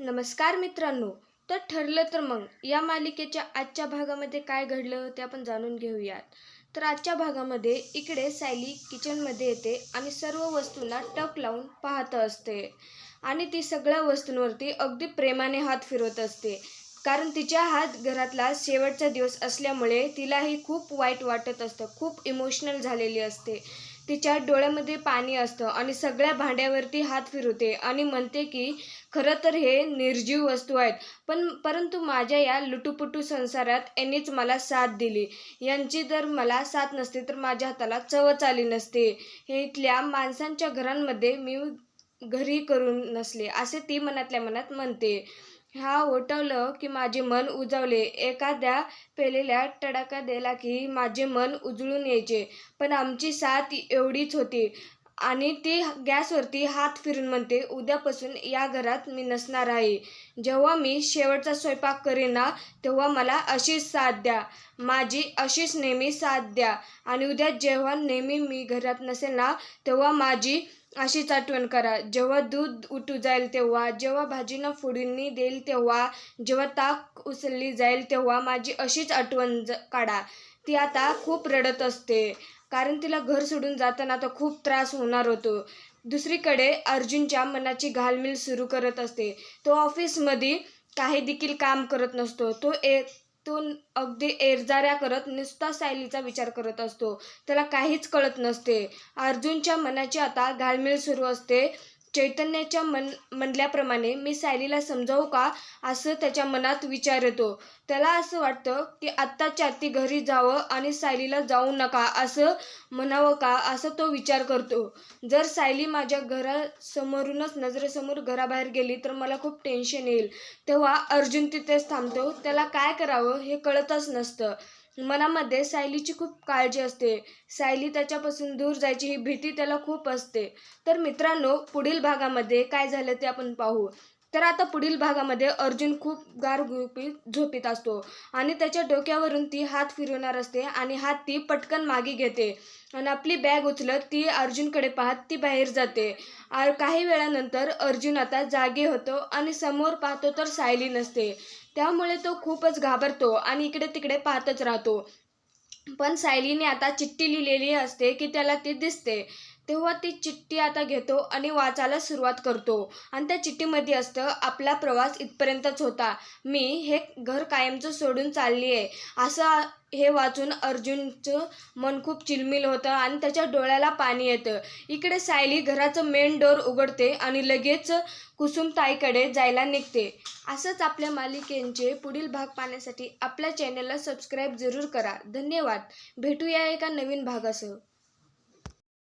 नमस्कार मित्रांनो तर ठरलं तर मग या मालिकेच्या आजच्या भागामध्ये काय घडलं ते आपण जाणून घेऊयात. तर आजच्या भागामध्ये इकडे सायली किचनमध्ये येते आणि सर्व वस्तूंना टक लावून पाहत असते. आणि ती सगळ्या वस्तूंवरती अगदी प्रेमाने हात फिरवत असते. कारण तिच्या हात घरातला शेवटचा दिवस असल्यामुळे तिलाही खूप वाईट वाटत असतं खूप इमोशनल झालेली असते. तिच्या डोळ्यामध्ये पाणी असतं आणि सगळ्या भांड्यावरती हात फिरवते आणि म्हणते की खरं तर हे निर्जीव वस्तू आहेत पण परंतु माझ्या या लुटूपुटू संसारात यांनीच मला साथ दिली. यांची जर मला साथ नसते तर माझ्या हाताला चवच आली नसते. हे इथल्या माणसांच्या घरांमध्ये मी घरी करून नसले असे ती मनातल्या मनात म्हणते. हा ओटवलं की माझे मन उजावले. एखाद्या पेलेल्या तडाखा दिला की माझे मन उजळून यायचे. पण आमची साथ एवढीच होती. आणि ती गॅसवरती हात फिरून म्हणते उद्यापासून या घरात मी नसणार आहे. जेव्हा मी शेवटचा स्वयंपाक करेन ना तेव्हा मला अशीच साथ द्या. माझी अशीच नेहमी साथ द्या. आणि उद्या जेव्हा नेहमी मी घरात नसेल ना तेव्हा माझी अशीच आठवण करा. जेव्हा दूध उठू जाईल तेव्हा जेव्हा भाजीनं फोडणी देईल तेव्हा जेव्हा ताक उचलली जाईल तेव्हा माझी अशीच आठवण ज काढा. ती आता खूप रडत असते. कारण तिला घर सोडून जाताना आता खूप त्रास होणार होतो. दुसरीकडे अर्जुनच्या मनाची घालमेल सुरू करत असते. तो ऑफिसमध्ये काही देखील काम करत नसतो. तो एक तो अगदी एरजाऱ्या करत नुसता सायलीचा विचार करत असतो. त्याला काहीच कळत नसते. अर्जुनच्या मनाची आता घालमेल सुरू असते. चैतन्याच्या मन म्हणल्याप्रमाणे मी सायलीला समजावू का? असं त्याच्या मनात विचार येतो. त्याला असं वाटतं की आत्ताच्या आत्ती घरी जावं आणि सायलीला जाऊ नका असं म्हणावं का? असं तो विचार करतो. जर सायली माझ्या घरासमोरूनच नजरेसमोर घराबाहेर गेली तर मला खूप टेन्शन येईल. तेव्हा अर्जुन तिथेच थांबतो. त्याला काय करावं हे कळतच नसतं. मनामध्ये सायलीची खूप काळजी असते. सायली त्याच्यापासून दूर जायची ही भीती त्याला खूप असते. तर मित्रांनो पुढील भागामध्ये काय झालं ते आपण पाहू. तर आता पुढील भागामध्ये अर्जुन खूप गारगुपी झोपीत असतो आणि त्याच्या डोक्यावरून ती हात फिरवणार असते आणि हात ती पटकन मागे घेते. आणि आपली बॅग उचलत ती अर्जुनकडे पाहत ती बाहेर जाते. आ काही वेळानंतर अर्जुन आता जागे होतो आणि समोर पाहतो तर सायली नसते. त्यामुळे तो खूपच घाबरतो आणि इकडे तिकडे पाहतच राहतो. पण सायलीने आता चिठ्ठी लिहिलेली असते की त्याला ती दिसते. तेव्हा ती चिठ्ठी आता घेतो आणि वाचायला सुरुवात करतो. आणि त्या चिठ्ठीमध्ये असतं आपला प्रवास इथपर्यंतच होता. मी हे घर कायमचं सोडून चालली आहे असं हे वाचून अर्जुनचं मन खूप चिलमिल होतं आणि त्याच्या डोळ्याला पाणी येतं. इकडे सायली घराचं मेन डोर उघडते आणि लगेच कुसुमताईकडे जायला निघते. असंच आपल्या मालिकेंचे पुढील भाग पाहण्यासाठी आपल्या चॅनलला सबस्क्राईब जरूर करा. धन्यवाद. भेटूया एका नवीन भागासह.